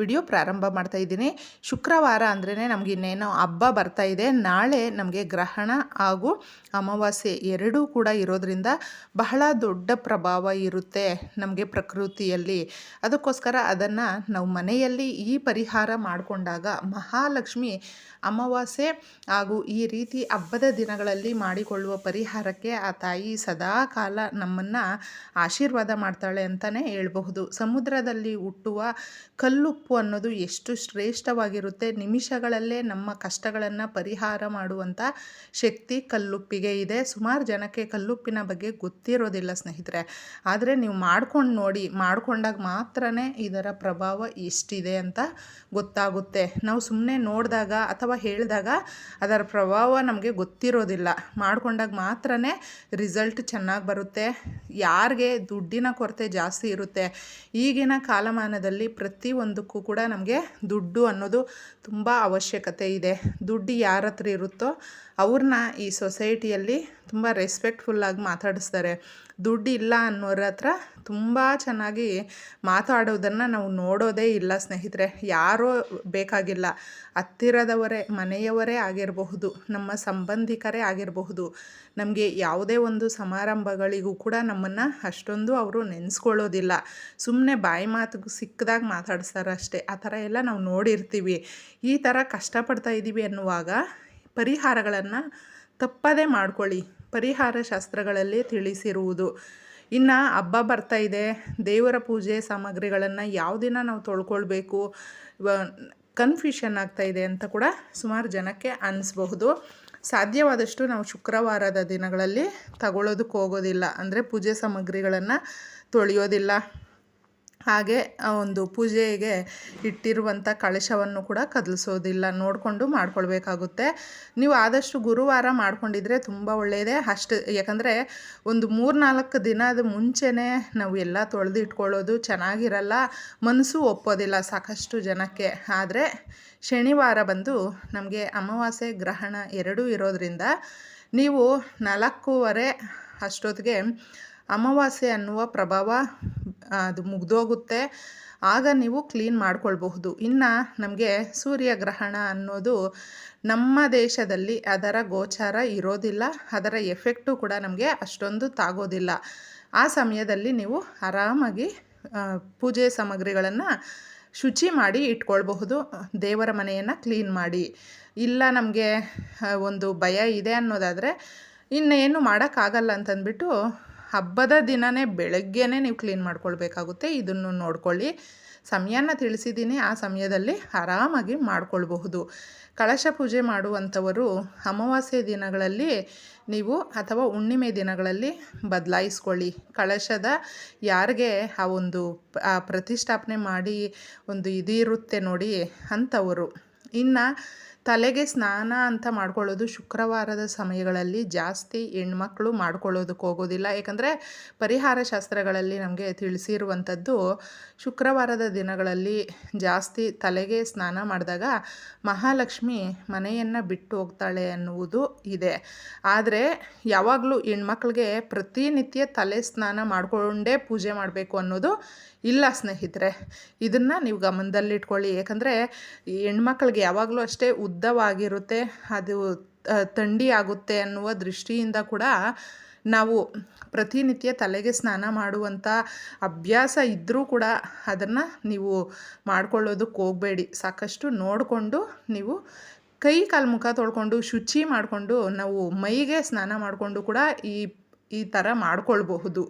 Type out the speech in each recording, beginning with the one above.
Video ಪ್ರಾರಂಭ ಮಾಡ್ತಾ ಇದ್ದೀನಿ. ಶುಕ್ರವಾರ ಅಂದ್ರೇ ನಮಗೆ ಇನ್ನೇನೋ ಹಬ್ಬ ಬರ್ತಾ ಇದೆ. ನಾಳೆ ನಮಗೆ ಗ್ರಹಣ ಹಾಗೂ ಅಮಾವಾಸ್ಯೆ ಎರಡೂ ಕೂಡ ಇರೋದ್ರಿಂದ ಬಹಳ ದೊಡ್ಡ ಪ್ರಭಾವ ಇರುತ್ತೆ ನಮಗೆ ಪ್ರಕೃತಿಯಲ್ಲಿ. ಅದಕ್ಕೋಸ್ಕರ ಅದನ್ನು ನಾವು ಮನೆಯಲ್ಲಿ ಈ ಪರಿಹಾರ ಮಾಡಿಕೊಂಡಾಗ ಮಹಾಲಕ್ಷ್ಮಿ ಅಮಾವಾಸ್ಯೆ ಹಾಗೂ ಈ ರೀತಿ ಹಬ್ಬದ ದಿನಗಳಲ್ಲಿ ಮಾಡಿಕೊಳ್ಳುವ ಪರಿಹಾರಕ್ಕೆ ಆ ತಾಯಿ ಸದಾ ಕಾಲ ನಮ್ಮನ್ನು ಆಶೀರ್ವಾದ ಮಾಡ್ತಾಳೆ ಅಂತಲೇ ಹೇಳ್ಬಹುದು. ಸಮುದ್ರದಲ್ಲಿ ಹುಟ್ಟುವ ಕಲ್ಲುಪ್ಪು ಅನ್ನೋದು ಎಷ್ಟು ಶ್ರೇಷ್ಠವಾಗಿರುತ್ತೆ ನಿಮಿಷಗಳಲ್ಲೇ ನಮ್ಮ ಕಷ್ಟಗಳನ್ನು ಪರಿಹಾರ ಮಾಡುವಂಥ ಶಕ್ತಿ ಕಲ್ಲುಪ್ಪಿಗೆ ಇದೆ. ಸುಮಾರು ಜನಕ್ಕೆ ಕಲ್ಲುಪ್ಪಿನ ಬಗ್ಗೆ ಗೊತ್ತಿರೋದಿಲ್ಲ ಸ್ನೇಹಿತರೆ. ಆದರೆ ನೀವು ಮಾಡ್ಕೊಂಡು ನೋಡಿ, ಮಾಡಿಕೊಂಡಾಗ ಮಾತ್ರನೇ ಇದರ ಪ್ರಭಾವ ಎಷ್ಟಿದೆ ಅಂತ ಗೊತ್ತಾಗುತ್ತೆ. ನಾವು ಸುಮ್ಮನೆ ನೋಡಿದಾಗ ಅಥವಾ ಹೇಳಿದಾಗ ಅದರ ಪ್ರಭಾವ ನಮಗೆ ಗೊತ್ತಿರೋದಿಲ್ಲ. ಮಾಡ್ಕೊಂಡಾಗ ಮಾತ್ರನೇ ರಿಸಲ್ಟ್ ಚೆನ್ನಾಗಿ ಬರುತ್ತೆ. ಯಾರಿಗೆ ದುಡ್ಡಿನ ಕೊರತೆ ಜಾಸ್ತಿ ಇರುತ್ತೆ. ಈಗಿನ ಕಾಲಮಾನದಲ್ಲಿ ಪ್ರತಿಯೊಂದಕ್ಕೂ ಕೂಡ ನಮಗೆ ದುಡ್ಡು ಅನ್ನೋದು ತುಂಬ ಅವಶ್ಯಕತೆ ಇದೆ. ದುಡ್ಡು ಯಾರ ಹತ್ರ ಇರುತ್ತೋ ಅವ್ರನ್ನ ಈ ಸೊಸೈಟಿಯಲ್ಲಿ ತುಂಬ ರೆಸ್ಪೆಕ್ಟ್ಫುಲ್ಲಾಗಿ ಮಾತಾಡಿಸ್ತಾರೆ. ದುಡ್ಡು ಇಲ್ಲ ಅನ್ನೋರ ಹತ್ರ ತುಂಬ ಚೆನ್ನಾಗಿ ಮಾತಾಡೋದನ್ನು ನಾವು ನೋಡೋದೇ ಇಲ್ಲ ಸ್ನೇಹಿತರೆ. ಯಾರೋ ಬೇಕಾಗಿಲ್ಲ. ಹತ್ತಿರದವರೇ, ಮನೆಯವರೇ ಆಗಿರಬಹುದು, ನಮ್ಮ ಸಂಬಂಧಿಕರೇ ಆಗಿರಬಹುದು. ನಮಗೆ ಯಾವುದೇ ಒಂದು ಸಮಾರಂಭಗಳಿಗೂ ಕೂಡ ನಮ್ಮನ್ನು ಅಷ್ಟೊಂದು ಅವರು ನೆನೆಸ್ಕೊಳ್ಳೋದಿಲ್ಲ. ಸುಮ್ಮನೆ ಬಾಯಿ ಮಾತು ಸಿಕ್ಕದಾಗ ಮಾತಾಡಿಸ್ತಾರಷ್ಟೇ ಆ ಥರ ಎಲ್ಲ ನಾವು ನೋಡಿರ್ತೀವಿ. ಈ ಥರ ಕಷ್ಟಪಡ್ತಾ ಇದ್ದೀವಿ ಅನ್ನುವಾಗ ಪರಿಹಾರಗಳನ್ನು ತಪ್ಪದೇ ಮಾಡ್ಕೊಳ್ಳಿ. ಪರಿಹಾರ ಶಾಸ್ತ್ರಗಳಲ್ಲಿ ತಿಳಿಸಿರುವುದು. ಇನ್ನು ಹಬ್ಬ ಬರ್ತಾ ಇದೆ. ದೇವರ ಪೂಜೆ ಸಾಮಗ್ರಿಗಳನ್ನು ಯಾವ ದಿನ ನಾವು ತೊಳ್ಕೊಳ್ಬೇಕು ಕನ್ಫ್ಯೂಷನ್ ಆಗ್ತಾ ಇದೆ ಅಂತ ಕೂಡ ಸುಮಾರು ಜನಕ್ಕೆ ಅನ್ನಿಸ್ಬಹುದು ಸಾಧ್ಯವಾದಷ್ಟು ನಾವು ಶುಕ್ರವಾರದ ದಿನಗಳಲ್ಲಿ ತಗೊಳ್ಳೋದಕ್ಕೆ ಹೋಗೋದಿಲ್ಲ. ಅಂದರೆ ಪೂಜೆ ಸಾಮಗ್ರಿಗಳನ್ನು ತೊಳೆಯೋದಿಲ್ಲ. ಹಾಗೆ ಒಂದು ಪೂಜೆಗೆ ಇಟ್ಟಿರುವಂಥ ಕಳಶವನ್ನು ಕೂಡ ಕದಲಿಸೋದಿಲ್ಲ. ನೋಡಿಕೊಂಡು ಮಾಡ್ಕೊಳ್ಬೇಕಾಗುತ್ತೆ. ನೀವು ಆದಷ್ಟು ಗುರುವಾರ ಮಾಡ್ಕೊಂಡಿದ್ರೆ ತುಂಬ ಒಳ್ಳೆಯದೇ ಅಷ್ಟು ಯಾಕಂದರೆ ಒಂದು ಮೂರು ನಾಲ್ಕು ದಿನದ ಮುಂಚೆನೇ ನಾವು ಎಲ್ಲ ತೊಳೆದು ಇಟ್ಕೊಳ್ಳೋದು ಚೆನ್ನಾಗಿರಲ್ಲ. ಮನಸ್ಸು ಒಪ್ಪೋದಿಲ್ಲ ಸಾಕಷ್ಟು ಜನಕ್ಕೆ. ಆದರೆ ಶನಿವಾರ ಬಂದು ನಮಗೆ ಅಮಾವಾಸ್ಯೆ ಗ್ರಹಣ ಎರಡೂ ಇರೋದರಿಂದ ನೀವು ನಾಲ್ಕೂವರೆ ಅಷ್ಟೊತ್ತಿಗೆ ಅಮಾವಾಸ್ಯೆ ಅನ್ನುವ ಪ್ರಭಾವ ಅದು ಮುಗ್ದೋಗುತ್ತೆ. ಆಗ ನೀವು ಕ್ಲೀನ್ ಮಾಡ್ಕೊಳ್ಬಹುದು. ಇನ್ನು ನಮಗೆ ಸೂರ್ಯಗ್ರಹಣ ಅನ್ನೋದು ನಮ್ಮ ದೇಶದಲ್ಲಿ ಅದರ ಗೋಚಾರ ಇರೋದಿಲ್ಲ. ಅದರ ಎಫೆಕ್ಟು ಕೂಡ ನಮಗೆ ಅಷ್ಟೊಂದು ತಾಗೋದಿಲ್ಲ. ಆ ಸಮಯದಲ್ಲಿ ನೀವು ಆರಾಮಾಗಿ ಪೂಜೆ ಸಾಮಗ್ರಿಗಳನ್ನು ಶುಚಿ ಮಾಡಿ ಇಟ್ಕೊಳ್ಬಹುದು. ದೇವರ ಮನೆಯನ್ನು ಕ್ಲೀನ್ ಮಾಡಿ. ಇಲ್ಲ ನಮಗೆ ಒಂದು ಭಯ ಇದೆ ಅನ್ನೋದಾದರೆ, ಇನ್ನೇನು ಮಾಡೋಕ್ಕಾಗಲ್ಲ ಅಂತಂದ್ಬಿಟ್ಟು ಹಬ್ಬದ ದಿನವೇ ಬೆಳಗ್ಗೆನೇ ನೀವು ಕ್ಲೀನ್ ಮಾಡ್ಕೊಳ್ಬೇಕಾಗುತ್ತೆ. ಇದನ್ನು ನೋಡ್ಕೊಳ್ಳಿ. ಸಮಯನ ತಿಳಿಸಿದ್ದೀನಿ. ಆ ಸಮಯದಲ್ಲಿ ಆರಾಮಾಗಿ ಮಾಡಿಕೊಳ್ಬಹುದು. ಕಳಶ ಪೂಜೆ ಮಾಡುವಂಥವರು ಅಮಾವಾಸ್ಯೆ ದಿನಗಳಲ್ಲಿ ನೀವು ಅಥವಾ ಹುಣ್ಣಿಮೆ ದಿನಗಳಲ್ಲಿ ಬದಲಾಯಿಸ್ಕೊಳ್ಳಿ. ಕಳಶದ ಯಾರಿಗೆ ಆ ಒಂದು ಪ್ರತಿಷ್ಠಾಪನೆ ಮಾಡಿ ಒಂದು ಇದಿರುತ್ತೆ ನೋಡಿ ಅಂಥವರು ಇನ್ನು ತಲೆಗೆ ಸ್ನಾನ ಅಂತ ಮಾಡ್ಕೊಳ್ಳೋದು ಶುಕ್ರವಾರದ ಸಮಯಗಳಲ್ಲಿ ಜಾಸ್ತಿ ಹೆಣ್ಮಕ್ಳು ಮಾಡ್ಕೊಳ್ಳೋದಕ್ಕೆ ಹೋಗೋದಿಲ್ಲ. ಏಕೆಂದರೆ ಪರಿಹಾರ ಶಾಸ್ತ್ರಗಳಲ್ಲಿ ನಮಗೆ ತಿಳಿಸಿರುವಂಥದ್ದು ಶುಕ್ರವಾರದ ದಿನಗಳಲ್ಲಿ ಜಾಸ್ತಿ ತಲೆಗೆ ಸ್ನಾನ ಮಾಡಿದಾಗ ಮಹಾಲಕ್ಷ್ಮಿ ಮನೆಯನ್ನು ಬಿಟ್ಟು ಹೋಗ್ತಾಳೆ ಅನ್ನುವುದು ಇದೆ. ಆದರೆ ಯಾವಾಗಲೂ ಹೆಣ್ಮಕ್ಳಿಗೆ ಪ್ರತಿನಿತ್ಯ ತಲೆ ಸ್ನಾನ ಮಾಡಿಕೊಂಡೇ ಪೂಜೆ ಮಾಡಬೇಕು ಅನ್ನೋದು ಇಲ್ಲ ಸ್ನೇಹಿತರೆ. ಇದನ್ನು ನೀವು ಗಮನದಲ್ಲಿಟ್ಕೊಳ್ಳಿ. ಯಾಕಂದರೆ ಹೆಣ್ಮಕ್ಳಿಗೆ ಯಾವಾಗಲೂ ಅಷ್ಟೇ ಉದ್ದವಾಗಿರುತ್ತೆ ಅದು ಥಂಡಿ ಆಗುತ್ತೆ ಅನ್ನುವ ದೃಷ್ಟಿಯಿಂದ ಕೂಡ ನಾವು ಪ್ರತಿನಿತ್ಯ ತಲೆಗೆ ಸ್ನಾನ ಮಾಡುವಂಥ ಅಭ್ಯಾಸ ಇದ್ದರೂ ಕೂಡ ಅದನ್ನು ನೀವು ಮಾಡ್ಕೊಳ್ಳೋದಕ್ಕೆ ಹೋಗಬೇಡಿ. ಸಾಕಷ್ಟು ನೋಡಿಕೊಂಡು ನೀವು ಕೈ ಕಾಲು ಮುಖ ತೊಳ್ಕೊಂಡು, ಶುಚಿ ಮಾಡಿಕೊಂಡು ನಾವು ಮೈಗೆ ಸ್ನಾನ ಮಾಡಿಕೊಂಡು ಕೂಡ ಈ ಈ ಥರ ಮಾಡಿಕೊಳ್ಬಹುದು.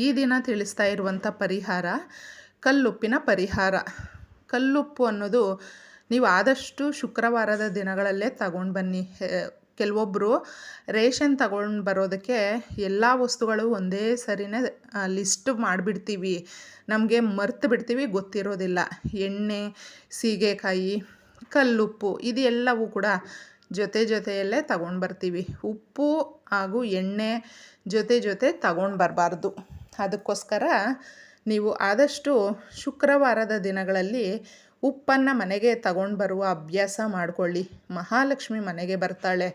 ಈ ದಿನ ತಿಳಿಸ್ತಾ ಇರುವಂಥ ಪರಿಹಾರ ಕಲ್ಲುಪ್ಪಿನ ಪರಿಹಾರ. ಕಲ್ಲುಪ್ಪು ಅನ್ನೋದು ನೀವು ಆದಷ್ಟು ಶುಕ್ರವಾರದ ದಿನಗಳಲ್ಲೇ ತಗೊಂಡು ಬನ್ನಿ. ಕೆಲವೊಬ್ಬರು ರೇಷನ್ ತಗೊಂಡು ಬರೋದಕ್ಕೆ ಎಲ್ಲ ವಸ್ತುಗಳು ಒಂದೇ ಸರಿನೇ ಲಿಸ್ಟ್ ಮಾಡಿಬಿಡ್ತೀವಿ. ನಮಗೆ ಮರ್ತು ಬಿಡ್ತೀವಿ, ಗೊತ್ತಿರೋದಿಲ್ಲ. ಎಣ್ಣೆ, ಸೀಗೆಕಾಯಿ, ಕಲ್ಲುಪ್ಪು ಇದು ಎಲ್ಲವೂ ಕೂಡ ಜೊತೆ ಜೊತೆಯಲ್ಲೇ ತಗೊಂಡು ಬರ್ತೀವಿ. ಉಪ್ಪು ಹಾಗೂ ಎಣ್ಣೆ ಜೊತೆ ಜೊತೆ ತಗೊಂಡು ಬರಬಾರ್ದು. ಅದಕ್ಕೋಸ್ಕರ ನೀವು ಆದಷ್ಟು ಶುಕ್ರವಾರದ ದಿನಗಳಲ್ಲಿ ಉಪ್ಪನ್ನು ಮನೆಗೆ ತಗೊಂಡು ಬರುವ ಅಭ್ಯಾಸ ಮಾಡಿಕೊಳ್ಳಿ. ಮಹಾಲಕ್ಷ್ಮಿ ಮನೆಗೆ ಬರ್ತಾಳೆ.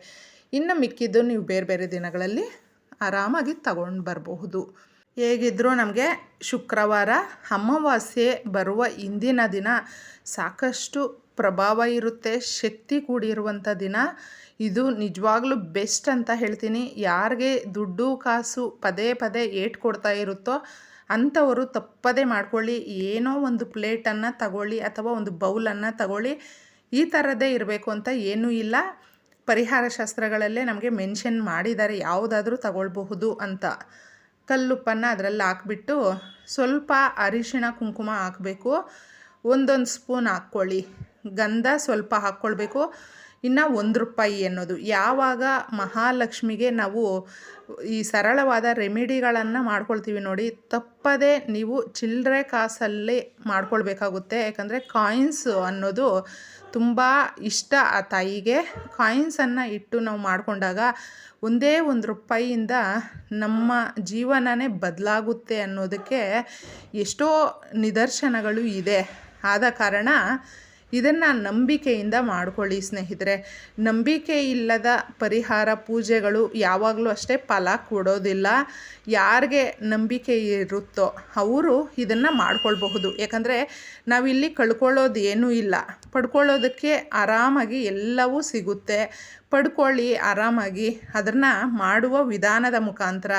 ಇನ್ನು ಮಿಕ್ಕಿದ್ದು ನೀವು ಬೇರೆ ಬೇರೆ ದಿನಗಳಲ್ಲಿ ಆರಾಮಾಗಿ ತಗೊಂಡು ಬರಬಹುದು. ಹೇಗಿದ್ದರೂ ನಮಗೆ ಶುಕ್ರವಾರ ಅಮಾವಾಸ್ಯೆ ಬರುವ ಇಂದಿನ ದಿನ ಸಾಕಷ್ಟು ಪ್ರಭಾವ ಇರುತ್ತೆ. ಶಕ್ತಿ ಕೂಡಿರುವಂಥ ದಿನ. ಇದು ನಿಜವಾಗ್ಲೂ ಬೆಸ್ಟ್ ಅಂತ ಹೇಳ್ತೀನಿ. ಯಾರಿಗೆ ದುಡ್ಡು, ಕಾಸು ಪದೇ ಪದೇ ಏಟ್ ಕೊಡ್ತಾ ಇರುತ್ತೋ ಅಂಥವರು ತಪ್ಪದೇ ಮಾಡ್ಕೊಳ್ಳಿ. ಏನೋ ಒಂದು ಪ್ಲೇಟನ್ನು ತಗೊಳ್ಳಿ ಅಥವಾ ಒಂದು ಬೌಲನ್ನು ತಗೊಳ್ಳಿ. ಈ ಥರದ್ದೇ ಇರಬೇಕು ಅಂತ ಏನೂ ಇಲ್ಲ. ಪರಿಹಾರ ಶಾಸ್ತ್ರಗಳಲ್ಲೇ ನಮಗೆ ಮೆನ್ಷನ್ ಮಾಡಿದ್ದಾರೆ. ಯಾವುದಾದ್ರೂ ತಗೊಳ್ಬಹುದು ಅಂತ. ಕಲ್ಲುಪ್ಪನ್ನು ಅದರಲ್ಲಿ ಹಾಕ್ಬಿಟ್ಟು ಸ್ವಲ್ಪ ಅರಿಶಿಣ, ಕುಂಕುಮ ಹಾಕಬೇಕು. ಒಂದೊಂದು ಸ್ಪೂನ್ ಹಾಕ್ಕೊಳ್ಳಿ. ಗಂಧ ಸ್ವಲ್ಪ ಹಾಕ್ಕೊಳ್ಬೇಕು. ಇನ್ನು ಒಂದು ರೂಪಾಯಿ ಅನ್ನೋದು ಯಾವಾಗ ಮಹಾಲಕ್ಷ್ಮಿಗೆ ನಾವು ಈ ಸರಳವಾದ ರೆಮಿಡಿಗಳನ್ನು ಮಾಡ್ಕೊಳ್ತೀವಿ ನೋಡಿ, ತಪ್ಪದೇ ನೀವು ಚಿಲ್ಲರೆ ಕಾಸಲ್ಲಿ ಮಾಡ್ಕೊಳ್ಬೇಕಾಗುತ್ತೆ. ಯಾಕಂದರೆ ಕಾಯಿನ್ಸ್ ಅನ್ನೋದು ತುಂಬ ಇಷ್ಟ ಆ ತಾಯಿಗೆ. ಕಾಯಿನ್ಸನ್ನು ಇಟ್ಟು ನಾವು ಮಾಡಿಕೊಂಡಾಗ ಒಂದೇ ಒಂದು ರೂಪಾಯಿಯಿಂದ ನಮ್ಮ ಜೀವನನೇ ಬದಲಾಗುತ್ತೆ ಅನ್ನೋದಕ್ಕೆ ಎಷ್ಟೋ ನಿದರ್ಶನಗಳು ಇದೆ. ಆದ ಕಾರಣ ಇದನ್ನು ನಂಬಿಕೆಯಿಂದ ಮಾಡ್ಕೊಳ್ಳಿ ಸ್ನೇಹಿತರೆ. ನಂಬಿಕೆ ಇಲ್ಲದ ಪರಿಹಾರ ಪೂಜೆಗಳು ಯಾವಾಗಲೂ ಅಷ್ಟೇ ಫಲ ಕೊಡೋದಿಲ್ಲ. ಯಾರಿಗೆ ನಂಬಿಕೆ ಇರುತ್ತೋ ಅವರು ಇದನ್ನು ಮಾಡ್ಕೊಳ್ಬಹುದು. ಯಾಕಂದರೆ ನಾವಿಲ್ಲಿ ಕಳ್ಕೊಳ್ಳೋದು ಏನೂ ಇಲ್ಲ. ಪಡ್ಕೊಳ್ಳೋದಕ್ಕೆ ಆರಾಮಾಗಿ ಎಲ್ಲವೂ ಸಿಗುತ್ತೆ. ಪಡ್ಕೊಳ್ಳಿ, ಆರಾಮಾಗಿ ಅದನ್ನು ಮಾಡುವ ವಿಧಾನದ ಮುಖಾಂತರ.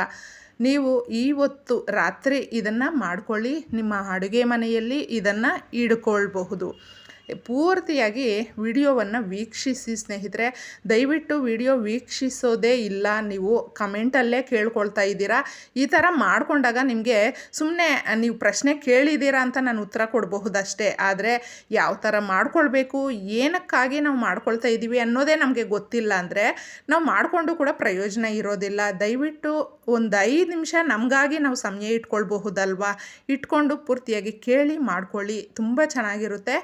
ನೀವು ಇವತ್ತು ರಾತ್ರಿ ಇದನ್ನು ಮಾಡ್ಕೊಳ್ಳಿ. ನಿಮ್ಮ ಅಡುಗೆ ಮನೆಯಲ್ಲಿ ಇದನ್ನು ಇಡ್ಕೊಳ್ಬಹುದು. ಪೂರ್ತಿಯಾಗಿ ವಿಡಿಯೋವನ್ನು ವೀಕ್ಷಿಸಿ ಸ್ನೇಹಿತರೆ. ದಯವಿಟ್ಟು ವಿಡಿಯೋ ವೀಕ್ಷಿಸೋದೇ ಇಲ್ಲ. ನೀವು ಕಮೆಂಟಲ್ಲೇ ಕೇಳ್ಕೊಳ್ತಾ ಇದ್ದೀರಾ. ಈ ಥರ ಮಾಡಿಕೊಂಡಾಗ ನಿಮಗೆ ಸುಮ್ಮನೆ ನೀವು ಪ್ರಶ್ನೆ ಕೇಳಿದ್ದೀರಾ ಅಂತ ನಾನು ಉತ್ತರ ಕೊಡಬಹುದಷ್ಟೇ. ಆದರೆ ಯಾವ ಥರ ಮಾಡ್ಕೊಳ್ಬೇಕು? ಏನಕ್ಕಾಗಿ ನಾವು ಮಾಡ್ಕೊಳ್ತಾ ಇದ್ದೀವಿ ಅನ್ನೋದೇ ನಮಗೆ ಗೊತ್ತಿಲ್ಲ ಅಂದರೆ ನಾವು ಮಾಡಿಕೊಂಡು ಕೂಡ ಪ್ರಯೋಜನ ಇರೋದಿಲ್ಲ. ದಯವಿಟ್ಟು ಒಂದು ಐದು ನಿಮಿಷ ನಮಗಾಗಿ ನಾವು ಸಮಯ ಇಟ್ಕೊಳ್ಬಹುದಲ್ವಾ? ಇಟ್ಕೊಂಡು ಪೂರ್ತಿಯಾಗಿ ಕೇಳಿ ಮಾಡ್ಕೊಳ್ಳಿ. ತುಂಬ ಚೆನ್ನಾಗಿರುತ್ತೆ.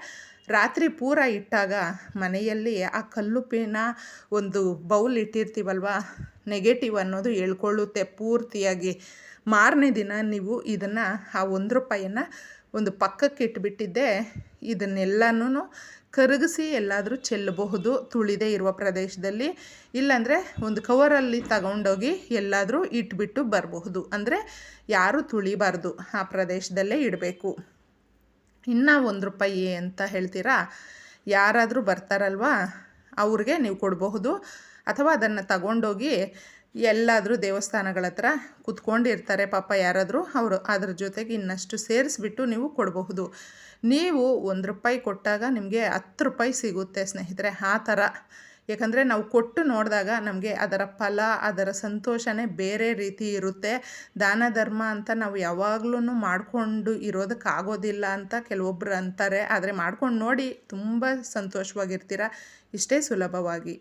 ರಾತ್ರಿ ಪೂರ ಇಟ್ಟಾಗ ಮನೆಯಲ್ಲಿ ಆ ಕಲ್ಲುಪ್ಪಿನ ಒಂದು ಬೌಲ್ ಇಟ್ಟಿರ್ತೀವಲ್ವ? ನೆಗೆಟಿವ್ ಅನ್ನೋದು ಹೇಳ್ಕೊಳ್ಳುತ್ತೆ ಪೂರ್ತಿಯಾಗಿ. ಮಾರನೇ ದಿನ ನೀವು ಇದನ್ನು ಆ ಒಂದು ರೂಪಾಯಿಯನ್ನು ಒಂದು ಪಕ್ಕಕ್ಕೆ ಇಟ್ಬಿಟ್ಟಿದ್ದೆ ಇದನ್ನೆಲ್ಲನೂ ಕರಗಿಸಿ ಎಲ್ಲಾದರೂ ಚೆಲ್ಲಬಹುದು, ತುಳಿದೇ ಇರುವ ಪ್ರದೇಶದಲ್ಲಿ. ಇಲ್ಲಾಂದರೆ ಒಂದು ಕವರಲ್ಲಿ ತಗೊಂಡೋಗಿ ಎಲ್ಲಾದರೂ ಇಟ್ಬಿಟ್ಟು ಬರಬಹುದು. ಅಂದರೆ ಯಾರೂ ತುಳಿಬಾರ್ದು ಆ ಪ್ರದೇಶದಲ್ಲೇ ಇಡಬೇಕು. ಇನ್ನೂ ಒಂದು ರೂಪಾಯಿ ಅಂತ ಹೇಳ್ತೀರಾ? ಯಾರಾದರೂ ಬರ್ತಾರಲ್ವಾ? ಅವ್ರಿಗೆ ನೀವು ಕೊಡಬಹುದು. ಅಥವಾ ಅದನ್ನು ತಗೊಂಡೋಗಿ ಎಲ್ಲಾದರೂ ದೇವಸ್ಥಾನಗಳ ಹತ್ರ ಕುತ್ಕೊಂಡಿರ್ತಾರೆ ಪಾಪ ಯಾರಾದರೂ, ಅವರು ಅದ್ರ ಜೊತೆಗೆ ಇನ್ನಷ್ಟು ಸೇರಿಸ್ಬಿಟ್ಟು ನೀವು ಕೊಡಬಹುದು. ನೀವು ಒಂದು ರೂಪಾಯಿ ಕೊಟ್ಟಾಗ ನಿಮಗೆ ಹತ್ತು ರೂಪಾಯಿ ಸಿಗುತ್ತೆ ಸ್ನೇಹಿತರೆ, ಆ ಥರ. ಯಾಕಂದರೆ ನಾವು ಕೊಟ್ಟು ನೋಡಿದಾಗ ನಮಗೆ ಅದರ ಫಲ, ಅದರ ಸಂತೋಷನೇ ಬೇರೆ ರೀತಿ ಇರುತ್ತೆ. ದಾನ, ಧರ್ಮ ಅಂತ ನಾವು ಯಾವಾಗಲೂ ಮಾಡಿಕೊಂಡು ಇರೋದಕ್ಕಾಗೋದಿಲ್ಲ ಅಂತ ಕೆಲವೊಬ್ಬರು ಅಂತಾರೆ. ಆದರೆ ಮಾಡ್ಕೊಂಡು ನೋಡಿ, ತುಂಬ ಸಂತೋಷವಾಗಿರ್ತೀರ. ಇಷ್ಟೇ ಸುಲಭವಾಗಿ.